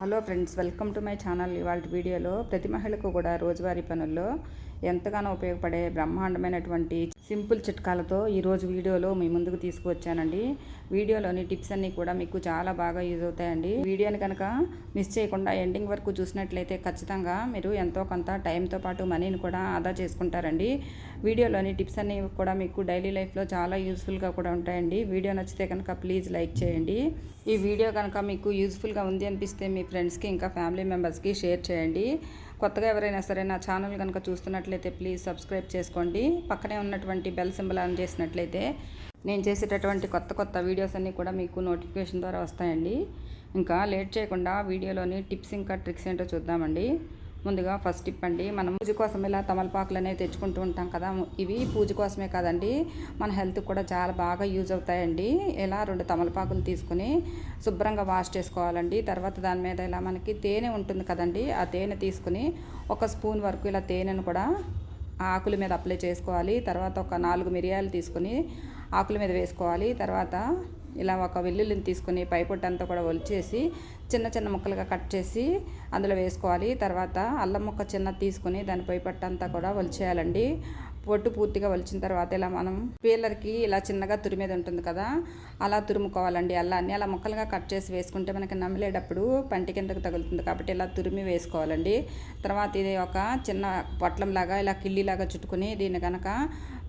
Hello friends welcome to my channel. ఇవాళ వీడియోలో ప్రతి మహిళకు కూడా రోజువారీ పనుల్లో ఎంతగానో ఉపయోగపడే బ్రహ్మాండమైనటువంటి సింపుల్ చిట్కాలతో ఈరోజు వీడియోలో మీ ముందుకు తీసుకువచ్చానండి. వీడియోలోని టిప్స్ అన్నీ కూడా మీకు చాలా బాగా యూజ్ అవుతాయండి. వీడియోని కనుక మిస్ చేయకుండా ఎండింగ్ వరకు చూసినట్లయితే ఖచ్చితంగా మీరు ఎంతో కొంత టైంతో పాటు మనీని కూడా ఆదా చేసుకుంటారండి. వీడియోలోని టిప్స్ అన్నీ కూడా మీకు డైలీ లైఫ్లో చాలా యూస్ఫుల్గా కూడా ఉంటాయండి. వీడియో నచ్చితే కనుక ప్లీజ్ లైక్ చేయండి. ఈ వీడియో కనుక మీకు యూస్ఫుల్గా ఉంది అనిపిస్తే మీ ఫ్రెండ్స్కి ఇంకా ఫ్యామిలీ మెంబర్స్కి షేర్ చేయండి. కొత్తగా ఎవరైనా సరే నా ఛానల్ కనుక చూస్తున్నట్లయితే ప్లీజ్ సబ్స్క్రైబ్ చేసుకోండి. పక్కనే ఉన్నటువంటి బెల్ సింబల్ ఆన్ చేసినట్లయితే నేను చేసేటటువంటి కొత్త కొత్త వీడియోస్ అన్నీ కూడా మీకు నోటిఫికేషన్ ద్వారా వస్తాయండి. ఇంకా లేట్ చేయకుండా వీడియోలోని టిప్స్ ఇంకా ట్రిక్స్ ఏంటో చూద్దామండి. ముందుగా ఫస్ట్ టిప్ అండి. మనం పూజ కోసం ఇలా తమలపాకులు అనేవి తెచ్చుకుంటూ ఉంటాం కదా ఇవి పూజ కోసమే కాదండి. మన హెల్త్ కూడా చాలా బాగా యూజ్ అవుతాయండి. ఇలా రెండు తమలపాకులు తీసుకుని శుభ్రంగా వాష్ చేసుకోవాలండి. తర్వాత దాని మీద ఇలా మనకి తేనె ఉంటుంది కదండి ఆ తేనె తీసుకుని ఒక స్పూన్ వరకు ఇలా తేనెను కూడా ఆకుల మీద అప్లై చేసుకోవాలి. తర్వాత ఒక నాలుగు మిరియాలు తీసుకుని ఆకుల మీద వేసుకోవాలి. తర్వాత ఇలా ఒక వెల్లుల్లిని తీసుకుని పైపొట్టంతా కూడా ఒలిచేసి చిన్న చిన్న ముక్కలుగా కట్ చేసి అందులో వేసుకోవాలి. తర్వాత అల్లం ముక్క చిన్న తీసుకుని దాని పైపట్టంతా కూడా ఒలిచేయాలండి. పొట్టు పూర్తిగా వలిచిన తర్వాత ఇలా మనం పీలర్కి ఇలా చిన్నగా తురిమేది ఉంటుంది కదా అలా తురుముకోవాలండి అల్లాన్ని. అలా ముక్కలుగా కట్ చేసి వేసుకుంటే మనకి నమిలేటప్పుడు పంటి కిందకు తగులుతుంది కాబట్టి ఇలా తురిమి వేసుకోవాలండి. తర్వాత ఇది ఒక చిన్న పొట్లంలాగా ఇలా కిల్లీలాగా చుట్టుకుని దీన్ని కనుక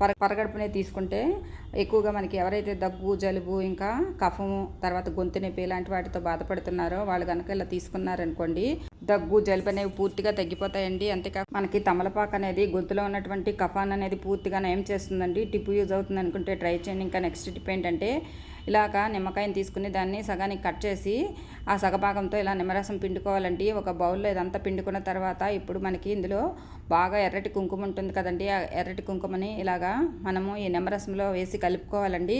పర పరగడుపునే తీసుకుంటే ఎక్కువగా మనకి ఎవరైతే దగ్గు జలుబు ఇంకా కఫము తర్వాత గొంతు నొప్పి ఇలాంటి వాటితో బాధపడుతున్నారో వాళ్ళు కనుక ఇలా తీసుకున్నారనుకోండి దగ్గు జలుబు అనేవి పూర్తిగా తగ్గిపోతాయండి. అంతేకాక మనకి తమలపాకు అనేది గొంతులో ఉన్నటువంటి కఫాన్ అనేది పూర్తిగా నయం చేస్తుందండి? టిప్ యూజ్ అవుతుంది అనుకుంటే ట్రై చేయండి. ఇంకా నెక్స్ట్ టిప్ ఏంటంటే ఇలాగ నిమ్మకాయని తీసుకుని దాన్ని సగానికి కట్ చేసి ఆ సగభాగంతో ఇలా నిమ్మరసం పిండుకోవాలండి. ఒక బౌల్లో ఇదంతా పిండుకున్న తర్వాత ఇప్పుడు మనకి ఇందులో బాగా ఎర్రటి కుంకుమ ఉంటుంది కదండి. ఆ ఎర్రటి కుంకుమని ఇలాగా మనము ఈ నిమ్మరసంలో వేసి కలుపుకోవాలండి.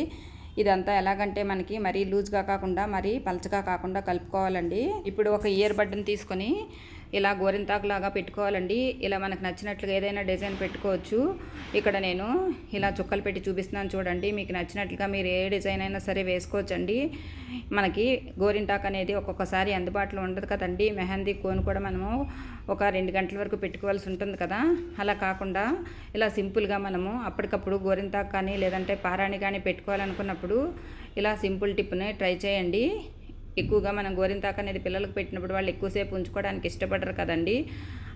ఇదంతా ఎలాగంటే మనకి మరీ లూజ్గా కాకుండా మరీ పలచగా కాకుండా కలుపుకోవాలండి. ఇప్పుడు ఒక ఇయర్ బడ్ని తీసుకొని ఇలా గోరింతాకులాగా పెట్టుకోవాలండి. ఇలా మనకు నచ్చినట్లుగా ఏదైనా డిజైన్ పెట్టుకోవచ్చు. ఇక్కడ నేను ఇలా చుక్కలు పెట్టి చూపిస్తున్నాను చూడండి. మీకు నచ్చినట్లుగా మీరు ఏ డిజైన్ అయినా సరే వేసుకోవచ్చండి. మనకి గోరింటాకు అనేది ఒక్కొక్కసారి అందుబాటులో ఉండదు కదండి. మెహందీ కోన్ కూడా మనము ఒక రెండు గంటల వరకు పెట్టుకోవాల్సి ఉంటుంది కదా. అలా కాకుండా ఇలా సింపుల్గా మనము అప్పటికప్పుడు గోరింతాకు కానీ లేదంటే పారాణి కానీ పెట్టుకోవాలనుకున్నప్పుడు ఇలా సింపుల్ టిప్ని ట్రై చేయండి. ఎక్కువగా మనం గోరింతాకు అనేది పిల్లలకు పెట్టినప్పుడు వాళ్ళు ఎక్కువసేపు ఉంచుకోవడానికి ఇష్టపడరు కదండి.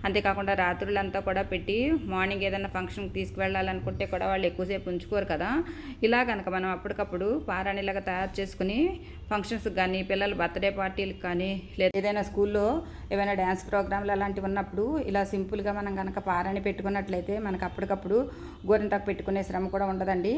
అంతేకాకుండా రాత్రులంతా కూడా పెట్టి మార్నింగ్ ఏదైనా ఫంక్షన్కి తీసుకువెళ్ళాలనుకుంటే కూడా వాళ్ళు ఎక్కువసేపు ఉంచుకోరు కదా. ఇలా కనుక మనం అప్పటికప్పుడు పారాణిలాగా తయారు చేసుకుని ఫంక్షన్స్కి కానీ పిల్లల బర్త్డే పార్టీలకు కానీ లేదా ఏదైనా స్కూల్లో ఏమైనా డ్యాన్స్ ప్రోగ్రాంలు అలాంటివి ఉన్నప్పుడు ఇలా సింపుల్గా మనం కనుక పారాణి పెట్టుకున్నట్లయితే మనకు అప్పటికప్పుడు గోరింతాకు పెట్టుకునే శ్రమ కూడా ఉండదండి.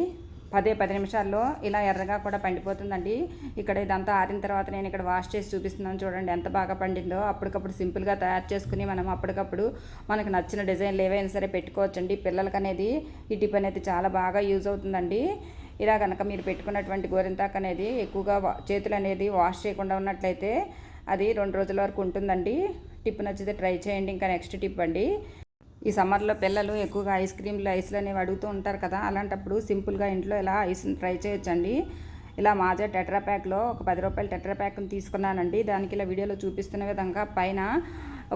పదే పది నిమిషాల్లో ఇలా ఎర్రగా కూడా పండిపోతుందండి. ఇక్కడ ఇదంతా ఆరిన తర్వాత నేను ఇక్కడ వాష్ చేసి చూపిస్తున్నాను చూడండి ఎంత బాగా పండిందో. అప్పటికప్పుడు సింపుల్గా తయారు చేసుకుని మనం అప్పటికప్పుడు మనకు నచ్చిన డిజైన్లు ఏవైనా సరే పెట్టుకోవచ్చండి. పిల్లలకి అనేది ఈ టిప్ అనేది చాలా బాగా యూజ్ అవుతుందండి. ఇలా కనుక మీరు పెట్టుకున్నటువంటి గోరింతాక్ అనేది ఎక్కువగా చేతులు అనేది వాష్ చేయకుండా ఉన్నట్లయితే అది రెండు రోజుల వరకు ఉంటుందండి. టిప్ నచ్చితే ట్రై చేయండి. ఇంకా నెక్స్ట్ టిప్ అండి. ఈ సమ్మర్లో పిల్లలు ఎక్కువగా ఐస్ క్రీమ్లు ఐస్లు అనేవి అడుగుతూ ఉంటారు కదా అలాంటప్పుడు సింపుల్గా ఇంట్లో ఇలా ఐస్ని ట్రై చేయొచ్చండి. ఇలా మాజా టెట్రా ప్యాక్లో ఒక పది రూపాయల టెట్రా ప్యాక్ని తీసుకున్నానండి. దానికి ఇలా వీడియోలో చూపిస్తున్న విధంగా పైన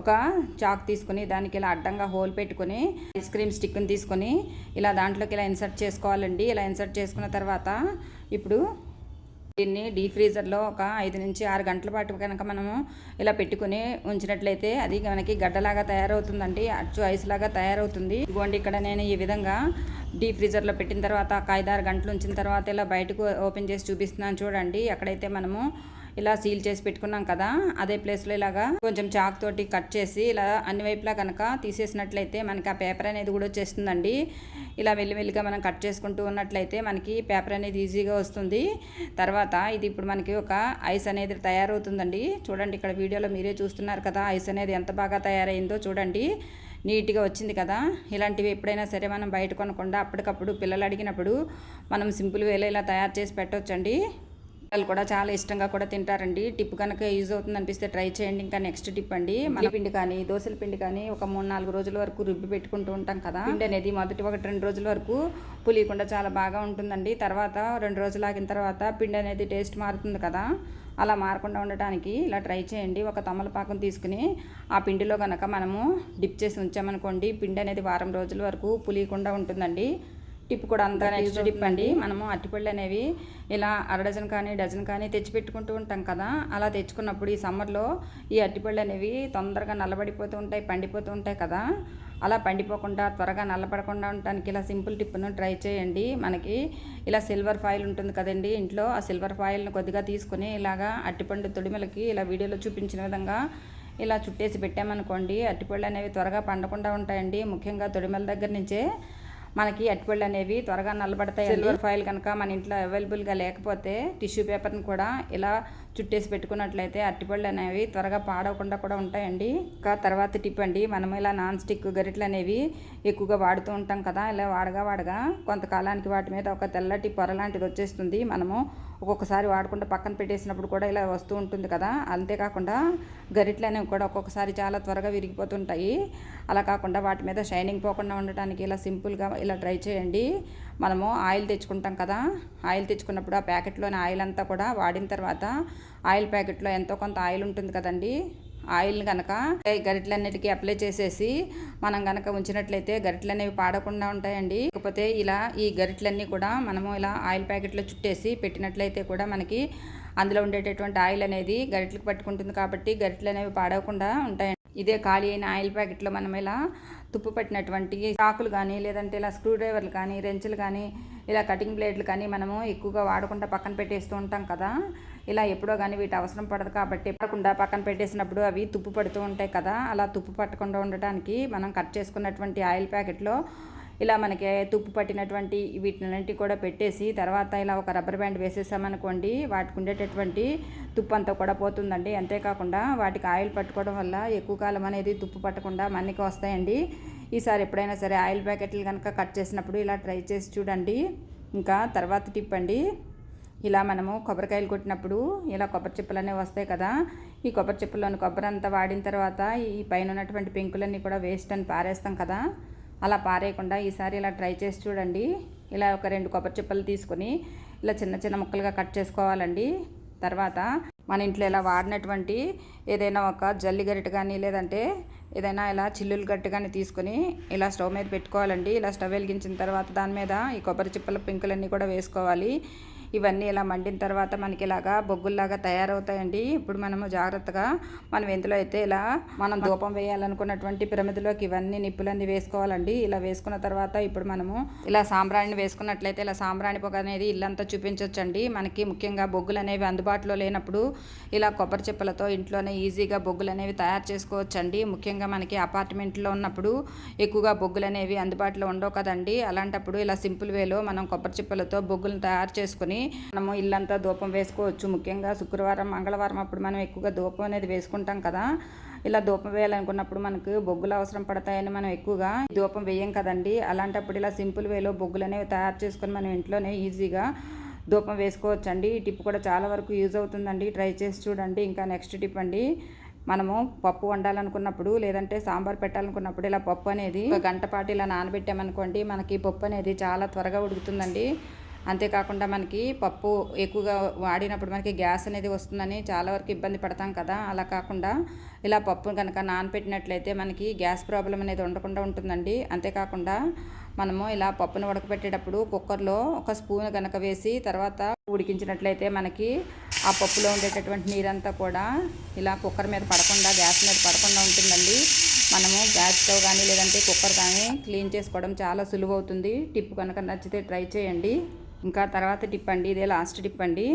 ఒక చాక్ తీసుకుని దానికి ఇలా అడ్డంగా హోల్ పెట్టుకొని ఐస్ క్రీమ్ స్టిక్ని తీసుకొని ఇలా దాంట్లోకి ఇలా ఇన్సర్ట్ చేసుకోవాలండి. ఇలా ఇన్సర్ట్ చేసుకున్న తర్వాత ఇప్పుడు దీన్ని డీ ఫ్రీజర్లో ఒక ఐదు నుంచి ఆరు గంటల పాటు కనుక మనము ఇలా పెట్టుకుని ఉంచినట్లయితే అది మనకి గడ్డలాగా తయారవుతుందండి అచ్చు ఐస్ లాగా తయారవుతుంది. ఇదిగోండి ఇక్కడ నేను ఈ విధంగా డీ ఫ్రీజర్లో పెట్టిన తర్వాత ఒక ఐదారు గంటలు ఉంచిన తర్వాత ఇలా బయటకు ఓపెన్ చేసి చూపిస్తున్నాను చూడండి. అక్కడైతే మనము ఇలా సీల్ చేసి పెట్టుకున్నాం కదా అదే ప్లేస్లో ఇలాగా కొంచెం చాక్ తోటి కట్ చేసి ఇలా అన్ని వైపులా కనుక తీసేసినట్లయితే మనకి ఆ పేపర్ అనేది కూడా వచ్చేస్తుందండి. ఇలా వెల్లిమెల్లిగా మనం కట్ చేసుకుంటూ ఉన్నట్లయితే మనకి పేపర్ అనేది ఈజీగా వస్తుంది. తర్వాత ఇది ఇప్పుడు మనకి ఒక ఐస్ అనేది తయారవుతుందండి. చూడండి ఇక్కడ వీడియోలో మీరే చూస్తున్నారు కదా ఐస్ అనేది ఎంత బాగా తయారైందో చూడండి. నీట్గా వచ్చింది కదా. ఇలాంటివి ఎప్పుడైనా సరే మనం బయట కొనకుండా అప్పటికప్పుడు పిల్లలు అడిగినప్పుడు మనం సింపుల్ వేలో ఇలా తయారు చేసి పెట్టవచ్చండి పిల్లలు కూడా చాలా ఇష్టంగా కూడా తింటారండి. టిప్ కనుక యూజ్ అవుతుంది అనిపిస్తే ట్రై చేయండి. ఇంకా నెక్స్ట్ టిప్ అండి. మన పిండి కానీ దోశల పిండి కానీ ఒక మూడు నాలుగు రోజుల వరకు రుబ్బి పెట్టుకుంటూ ఉంటాం కదా. పిండి అనేది మొదటి ఒకటి రెండు రోజుల వరకు పులియకుండా చాలా బాగా ఉంటుందండి. తర్వాత రెండు రోజులు ఆగిన తర్వాత పిండి అనేది టేస్ట్ మారుతుంది కదా. అలా మారకుండా ఉండటానికి ఇలా ట్రై చేయండి. ఒక తమలపాకం తీసుకుని ఆ పిండిలో కనుక మనము డిప్ చేసి ఉంచామనుకోండి పిండి అనేది వారం రోజుల వరకు పులియకుండా ఉంటుందండి. టిప్ కూడా అంతా నెక్స్ట్ టిప్ అండి మనము అట్టిపళ్ళు అనేవి ఇలా అర డజన్ కానీ డజన్ కానీ తెచ్చి పెట్టుకుంటూ ఉంటాం కదా. అలా తెచ్చుకున్నప్పుడు ఈ సమ్మర్లో ఈ అట్టిపళ్ళు అనేవి తొందరగా నల్లబడిపోతూ ఉంటాయి పండిపోతూ ఉంటాయి కదా. అలా పండిపోకుండా త్వరగా నల్లపడకుండా ఉండటానికి ఇలా సింపుల్ టిప్ను ట్రై చేయండి. మనకి ఇలా సిల్వర్ ఫాయిల్ ఉంటుంది కదండి. ఇంట్లో ఆ సిల్వర్ ఫాయిల్ని కొద్దిగా తీసుకుని ఇలాగా అట్టిపండు తొడిమలకి ఇలా వీడియోలో చూపించిన విధంగా ఇలా చుట్టేసి పెట్టామనుకోండి అట్టిపళ్ళు అనేవి త్వరగా పండకుండా ఉంటాయండి. ముఖ్యంగా తొడిమల దగ్గర నుంచే మనకి అట్టిపళ్ళు అనేవి త్వరగా నల్లబడతాయి సిల్వర్ ఫాయిల్ కనుక మన ఇంట్లో అవైలబుల్గా లేకపోతే టిష్యూ పేపర్ని కూడా ఇలా చుట్టేసి పెట్టుకున్నట్లయితే అరటిపళ్ళు అనేవి త్వరగా పాడవకుండా కూడా ఉంటాయండి. ఇంకా తర్వాత టిప్ అండి మనం ఇలా నాన్ స్టిక్ గరిటలు అనేవి ఎక్కువగా వాడుతూ ఉంటాం కదా ఇలా వాడగా వాడగా కొంతకాలానికి వాటి మీద ఒక తెల్లటి పొర లాంటిది వచ్చేస్తుంది. మనము ఒక్కొక్కసారి వాడకుండా పక్కన పెట్టేసినప్పుడు కూడా ఇలా వస్తూ ఉంటుంది కదా అంతేకాకుండా గరిట్లు అనేవి కూడా ఒక్కొక్కసారి చాలా త్వరగా విరిగిపోతుంటాయి. అలా కాకుండా వాటి మీద షైనింగ్ పోకుండా ఉండటానికి ఇలా సింపుల్గా ఇలా ట్రై చేయండి. మనము ఆయిల్ తెచ్చుకుంటాం కదా ఆయిల్ తెచ్చుకున్నప్పుడు ఆ ప్యాకెట్లోని ఆయిల్ అంతా కూడా వాడిన తర్వాత ఆయిల్ ప్యాకెట్లో ఎంతో కొంత ఆయిల్ ఉంటుంది కదండి. ఆయిల్ కనుక గరిటలన్నిటికీ అప్లై చేసేసి మనం కనుక ఉంచినట్లయితే గరిటలు అనేవి పాడకుండా ఉంటాయండి. లేకపోతే ఇలా ఈ గరిటలన్నీ కూడా మనము ఇలా ఆయిల్ ప్యాకెట్లో చుట్టేసి పెట్టినట్లయితే కూడా మనకి అందులో ఉండేటటువంటి ఆయిల్ అనేది గరిటలకు పట్టుకుంటుంది కాబట్టి గరిటలు అనేవి పాడవకుండా ఉంటాయండి. ఇదే ఖాళీ అయిన ఆయిల్ ప్యాకెట్లో మనం ఇలా తుప్పు పట్టినటువంటి చాకులు కానీ లేదంటే ఇలా స్క్రూ డ్రైవర్లు కానీ రెంచులు కానీ ఇలా కటింగ్ బ్లేడ్లు కానీ మనము ఎక్కువగా వాడకుండా పక్కన పెట్టేస్తూ ఉంటాం కదా. ఇలా ఎప్పుడో కానీ వీటి అవసరం పడదు కాబట్టి పడకుండా పక్కన పెట్టేసినప్పుడు అవి తుప్పు పడుతూ ఉంటాయి కదా. అలా తుప్పు పట్టకుండా ఉండటానికి మనం కట్ చేసుకున్నటువంటి ఆయిల్ ప్యాకెట్లో ఇలా మనకి తుప్పు పట్టినటువంటి వీటిని కూడా పెట్టేసి తర్వాత ఇలా ఒక రబ్బర్ బ్యాండ్ వేసేసామనుకోండి వాటికి ఉండేటటువంటి తుప్పు అంతా కూడా పోతుందండి. అంతేకాకుండా వాటికి ఆయిల్ పట్టుకోవడం వల్ల ఎక్కువ కాలం అనేది తుప్పు పట్టకుండా మన్నికి వస్తాయండి. ఈసారి ఎప్పుడైనా సరే ఆయిల్ ప్యాకెట్లు కనుక కట్ చేసినప్పుడు ఇలా ట్రై చేసి చూడండి. ఇంకా తర్వాత టిప్ అండి ఇలా మనము కొబ్బరికాయలు కొట్టినప్పుడు ఇలా కొబ్బరి చిప్పలు అనేవి వస్తాయి కదా ఈ కొబ్బరి చిప్పలోని కొబ్బరి అంతా వాడిన తర్వాత ఈ పైన ఉన్నటువంటి పెంకులన్నీ కూడా వేస్ట్ అని పారేస్తాం కదా. అలా పారేయకుండా ఈసారి ఇలా ట్రై చేసి చూడండి. ఇలా ఒక రెండు కొబ్బరి చిప్పలు తీసుకొని ఇలా చిన్న చిన్న ముక్కలుగా కట్ చేసుకోవాలండి. తర్వాత మన ఇంట్లో ఇలా వాడినటువంటి ఏదైనా ఒక జల్లి గరిట కానీ లేదంటే ఏదైనా ఇలా చిల్లులు గట్టు కానీ తీసుకొని ఇలా స్టవ్ మీద పెట్టుకోవాలండి. ఇలా స్టవ్ వెలిగించిన తర్వాత దాని మీద ఈ కొబ్బరి చిప్పల పింకులన్నీ కూడా వేసుకోవాలి. ఇవన్నీ ఇలా మండిన తర్వాత మనకి ఇలాగా బొగ్గుల్లాగా తయారవుతాయండి. ఇప్పుడు మనము జాగ్రత్తగా మనం ఎందులో అయితే ఇలా మనం ధూపం వేయాలనుకున్నటువంటి పిరమిదిలోకి ఇవన్నీ నిప్పులన్నీ వేసుకోవాలండి. ఇలా వేసుకున్న తర్వాత ఇప్పుడు మనము ఇలా సాంబ్రాణిని వేసుకున్నట్లయితే ఇలా సాంబ్రాణి పొగ అనేది ఇల్లంతా చూపించవచ్చండి మనకి ముఖ్యంగా బొగ్గులు అనేవి అందుబాటులో లేనప్పుడు ఇలా కొబ్బరి చెప్పులతో ఇంట్లోనే ఈజీగా బొగ్గులు అనేవి తయారు చేసుకోవచ్చండి. ముఖ్యంగా మనకి అపార్ట్మెంట్లో ఉన్నప్పుడు ఎక్కువగా బొగ్గులు అనేవి అందుబాటులో ఉండవు కదండి. అలాంటప్పుడు ఇలా సింపుల్ వేలో మనం కొబ్బరి చిప్పలతో బొగ్గులను తయారు చేసుకుని మనము ఇల్లంతా ధూపం వేసుకోవచ్చు. ముఖ్యంగా శుక్రవారం మంగళవారం అప్పుడు మనం ఎక్కువగా ధూపం అనేది వేసుకుంటాం కదా. ఇలా ధూపం వేయాలనుకున్నప్పుడు మనకు బొగ్గులు అవసరం పడతాయని మనం ఎక్కువగా ధూపం వేయం కదండి. అలాంటప్పుడు ఇలా సింపుల్ వేలో బొగ్గులు అనేవి తయారు చేసుకొని మనం ఇంట్లోనే ఈజీగా ధూపం వేసుకోవచ్చండి. ఈ టిప్ కూడా చాలా వరకు యూజ్ అవుతుందండి. ట్రై చేసి చూడండి. ఇంకా నెక్స్ట్ టిప్ అండి. మనము పప్పు వండాలనుకున్నప్పుడు లేదంటే సాంబార్ పెట్టాలనుకున్నప్పుడు ఇలా పప్పు అనేది ఒక గంట పాటు ఇలా నానబెట్టామనుకోండి మనకి పప్పు అనేది చాలా త్వరగా ఉడుకుతుందండి. అంతేకాకుండా మనకి పప్పు ఎక్కువగా వాడినప్పుడు మనకి గ్యాస్ అనేది వస్తుందని చాలా వరకు ఇబ్బంది పడతాం కదా. అలా కాకుండా ఇలా పప్పు కనుక నానపెట్టినట్లయితే మనకి గ్యాస్ ప్రాబ్లం అనేది ఉండకుండా ఉంటుందండి. అంతేకాకుండా మనము ఇలా పప్పును ఉడకపెట్టేటప్పుడు కుక్కర్లో ఒక స్పూన్ కనుక వేసి తర్వాత ఉడికించినట్లయితే మనకి ఆ పప్పులో ఉండేటటువంటి నీరంతా కూడా ఇలా కుక్కర్ మీద పడకుండా గ్యాస్ మీద పడకుండా ఉంటుందండి. మనము గ్యాస్ స్టవ్ కానీ లేదంటే కుక్కర్ కానీ క్లీన్ చేసుకోవడం చాలా సులువు అవుతుంది. టిప్ కనుక నచ్చితే ట్రై చేయండి. ఇంకా తర్వాత టిప్ అండి ఇదే లాస్ట్ టిప్ అండి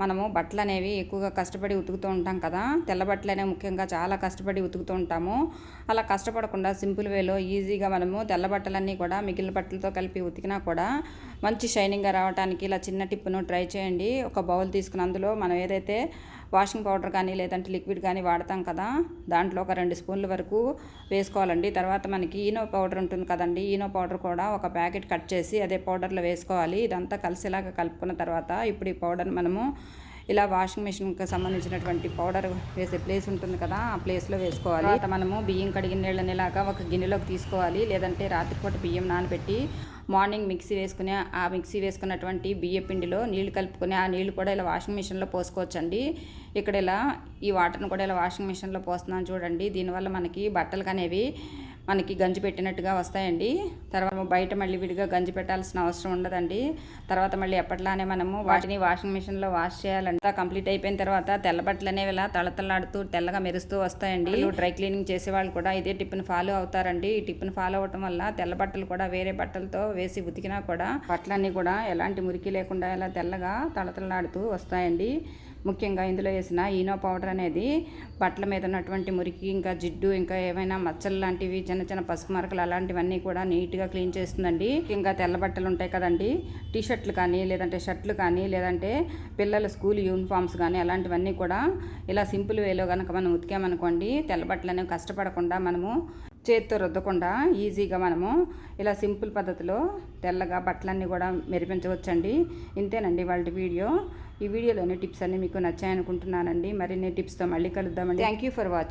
మనము బట్టలు అనేవి ఎక్కువగా కష్టపడి ఉతుకుతూ ఉంటాం కదా. తెల్ల బట్టలు అనేవి ముఖ్యంగా చాలా కష్టపడి ఉతుకుతూ ఉంటాము. అలా కష్టపడకుండా సింపుల్ వేలో ఈజీగా మనము తెల్ల బట్టలన్నీ కూడా మిగిలిన బట్టలతో కలిపి ఉతికినా కూడా మంచి షైనింగ్గా రావడానికి ఇలా చిన్న టిప్పును ట్రై చేయండి. ఒక బౌల్ తీసుకుని అందులో మనం ఏదైతే వాషింగ్ పౌడర్ కానీ లేదంటే లిక్విడ్ కానీ వాడతాం కదా. దాంట్లో ఒక రెండు స్పూన్ల వరకు వేసుకోవాలండి. తర్వాత మనకి ఈనో పౌడర్ ఉంటుంది కదండి. ఈనో పౌడర్ కూడా ఒక ప్యాకెట్ కట్ చేసి అదే పౌడర్లో వేసుకోవాలి. ఇదంతా కలిసేలాగా కలుపుకున్న తర్వాత ఇప్పుడు ఈ పౌడర్ మనము ఇలా వాషింగ్ మిషన్కి సంబంధించినటువంటి పౌడర్ వేసే ప్లేస్ ఉంటుంది కదా ఆ ప్లేస్లో వేసుకోవాలి. తర్వాత మనము బియ్యం కడిగిన నీళ్ళని ఇలాగా ఒక గిన్నెలోకి తీసుకోవాలి. లేదంటే రాత్రిపూట బియ్యం నానబెట్టి మార్నింగ్ మిక్సీ వేసుకుని ఆ మిక్సీ వేసుకున్నటువంటి బియ్య పిండిలో నీళ్ళు కలుపుకొని ఆ నీళ్ళు కూడా ఇలా వాషింగ్ మిషన్లో పోసుకోవచ్చండి. ఇక్కడ ఇలా ఈ వాటర్ని కూడా ఇలా వాషింగ్ మిషన్లో పోస్తున్నాను చూడండి. దీనివల్ల మనకి బట్టలు అనేవి మనకి గంజి పెట్టినట్టుగా వస్తాయండి. తర్వాత బయట మళ్ళీ విడిగా గంజి పెట్టాల్సిన అవసరం ఉండదండి. తర్వాత మళ్ళీ ఎప్పట్లానే మనము వాటిని వాషింగ్ మిషన్లో వాష్ చేయాలంటే కంప్లీట్ అయిపోయిన తర్వాత తెల్ల బట్టలు అనేవి ఇలా తలతలాడుతూ తెల్లగా మెరుస్తూ వస్తాయండి. డ్రై క్లీనింగ్ చేసే వాళ్ళు కూడా ఇదే టిప్ని ఫాలో అవుతారండి. ఈ టిప్ని ఫాలో అవటం వల్ల తెల్ల బట్టలు కూడా వేరే బట్టలతో వేసి ఉతికినా కూడా బట్టలన్నీ కూడా ఎలాంటి మురికి లేకుండా ఇలా తెల్లగా తళతళలాడుతూ వస్తాయండి. ముఖ్యంగా ఇందులో వేసిన ఈనో పౌడర్ అనేది బట్టల మీద ఉన్నటువంటి మురికి ఇంకా జిడ్డు ఇంకా ఏమైనా మచ్చలు లాంటివి చిన్న చిన్న పసుపు మరకలు అలాంటివన్నీ కూడా నీట్గా క్లీన్ చేస్తుందండి. ఇంకా తెల్ల బట్టలు ఉంటాయి కదండి. టీ షర్ట్లు కానీ లేదంటే షర్ట్లు కానీ లేదంటే పిల్లల స్కూల్ యూనిఫామ్స్ కానీ అలాంటివన్నీ కూడా ఇలా సింపుల్ వేలో కనుక మనం ఉతికామనుకోండి తెల్ల బట్టలు అనేవి కష్టపడకుండా మనము చేతితో రుద్దకుండా ఈజీగా మనము ఇలా సింపుల్ పద్ధతిలో తెల్లగా బట్టలన్నీ కూడా మెరిపించవచ్చండి. ఇంతేనండి వాళ్ళ వీడియో. ఈ వీడియోలోని టిప్స్ అన్ని మీకు నచ్చాయనుకుంటున్నానండి. మరిన్ని టిప్స్తో మళ్ళీ కలుద్దామండి. Thank you for watching